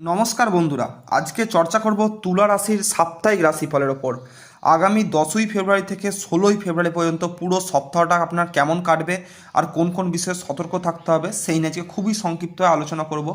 নমস্কার বন্ধুরা, আজকে চর্চা করব তুলা রাশির সাপ্তাহিক রাশিফলের ওপর। আগামী দশই ফেব্রুয়ারি থেকে ষোলোই ফেব্রুয়ারি পর্যন্ত পুরো সপ্তাহটা আপনার কেমন কাটবে আর কোন কোন বিষয়ে সতর্ক থাকতে হবে সেই নিয়ে আজকে খুবই সংক্ষিপ্ত আলোচনা করব।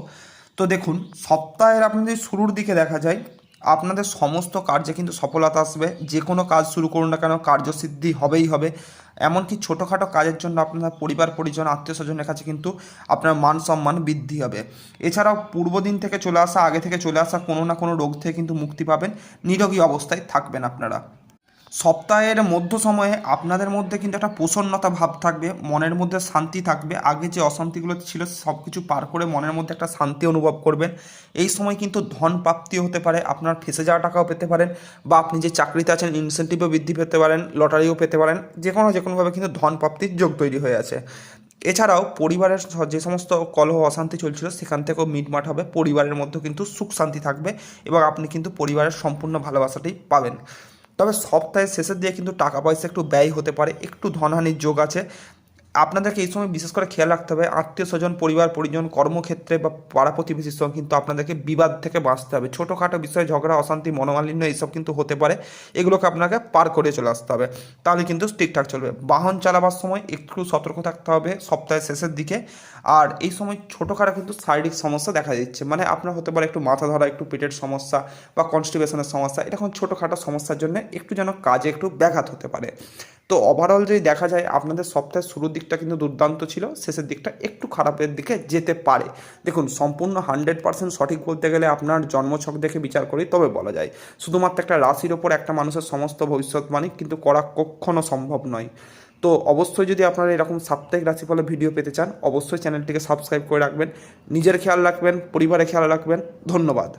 তো দেখুন, সপ্তাহের আপনাদের শুরুর দিকে দেখা যায় আপনাদের সমস্ত কার্যে কিন্তু সফলতা আসবে। যে কোনো কাজ শুরু করুন না কেন কার্যসিদ্ধি হবেই হবে। এমনকি ছোটোখাটো কাজের জন্য আপনার পরিবার, পরিজন, আত্মীয় স্বজনের কাছে কিন্তু আপনার মান সম্মান বৃদ্ধি হবে। এছাড়াও পূর্বদিন থেকে চলে আসা, আগে থেকে চলে আসা কোনো না কোনো রোগ থেকে কিন্তু মুক্তি পাবেন। নিরোগী অবস্থায় থাকবেন আপনারা। সপ্তাহের মধ্য সময়ে আপনাদের মধ্যে কিন্তু একটা প্রসন্নতা ভাব থাকবে, মনের মধ্যে শান্তি থাকবে, আগে যে অশান্তিগুলো ছিল সব কিছু পার করে মনের মধ্যে একটা শান্তি অনুভব করবেন। এই সময় কিন্তু ধন প্রাপ্তি হতে পারে, আপনার ফেসে যাওয়া টাকাও পেতে পারেন বা আপনি যে চাকরিতে আছেন ইনসেন্টিভও বৃদ্ধি পেতে পারেন লটারিও পেতে পারেন যে কোনো যে কোনোভাবে কিন্তু ধন প্রাপ্তির যোগ তৈরি হয়ে আছে। এছাড়াও পরিবারের যে সমস্ত কলহ, অশান্তি চলছিল, সেখান থেকেও মিটমাট হবে, পরিবারের মধ্যে কিন্তু সুখ শান্তি থাকবে এবং আপনি কিন্তু পরিবারের সম্পূর্ণ ভালোবাসাটাই পাবেন। তবে সপ্তাহের শেষের দিকে কিন্তু টাকা পয়সা একটু ব্যয় হতে পারে, একটু ধনহানির যোগ আছে। আপনাদেরকে এই সময় বিশেষ করে খেয়াল রাখতে হবে, আত্মীয় স্বজন, পরিবার, পরিজন, কর্মক্ষেত্রে বা পাড়া প্রতিবেশীর সঙ্গে কিন্তু আপনাদেরকে বিবাদ থেকে বাঁচতে হবে। ছোটোখাটো বিষয়ে ঝগড়া, অশান্তি, মনোমালিন্য এইসব কিন্তু হতে পারে। এগুলোকে আপনাকে পার করে চলে আসতে হবে। তাহলে কিন্তু ঠিকঠাক চলবে। বাহন চালাবার সময় একটু সতর্ক থাকতে হবে সপ্তাহের শেষের দিকে। আর এই সময় ছোটোখাটো কিন্তু শারীরিক সমস্যা দেখা দিচ্ছে। মানে আপনার হতে পারে একটু মাথা ধরা, একটু পেটের সমস্যা বা কনস্টিপেশনের সমস্যা। এরকম ছোটোখাটো সমস্যার জন্য একটু যেন কাজে একটু ব্যাঘাত হতে পারে। তো ওভারঅল যদি দেখা যায়, আপনাদের সপ্তাহের শুরুর দিকটা কিন্তু দুর্দান্ত ছিল, শেষের দিকটা একটু খারাপের দিকে যেতে পারে। দেখুন, সম্পূর্ণ হান্ড্রেড পার্সেন্ট সঠিক বলতে গেলে আপনার জন্মছক দেখে বিচার করি তবে বলা যায়। শুধুমাত্র একটা রাশির ওপর একটা মানুষের সমস্ত ভবিষ্যৎবাণী কিন্তু করা কখনো সম্ভব নয়। তো অবশ্যই যদি আপনারা এরকম সাপ্তাহিক রাশিফলে ভিডিও পেতে চান, অবশ্যই চ্যানেলটিকে সাবস্ক্রাইব করে রাখবেন। নিজের খেয়াল রাখবেন, পরিবারের খেয়াল রাখবেন। ধন্যবাদ।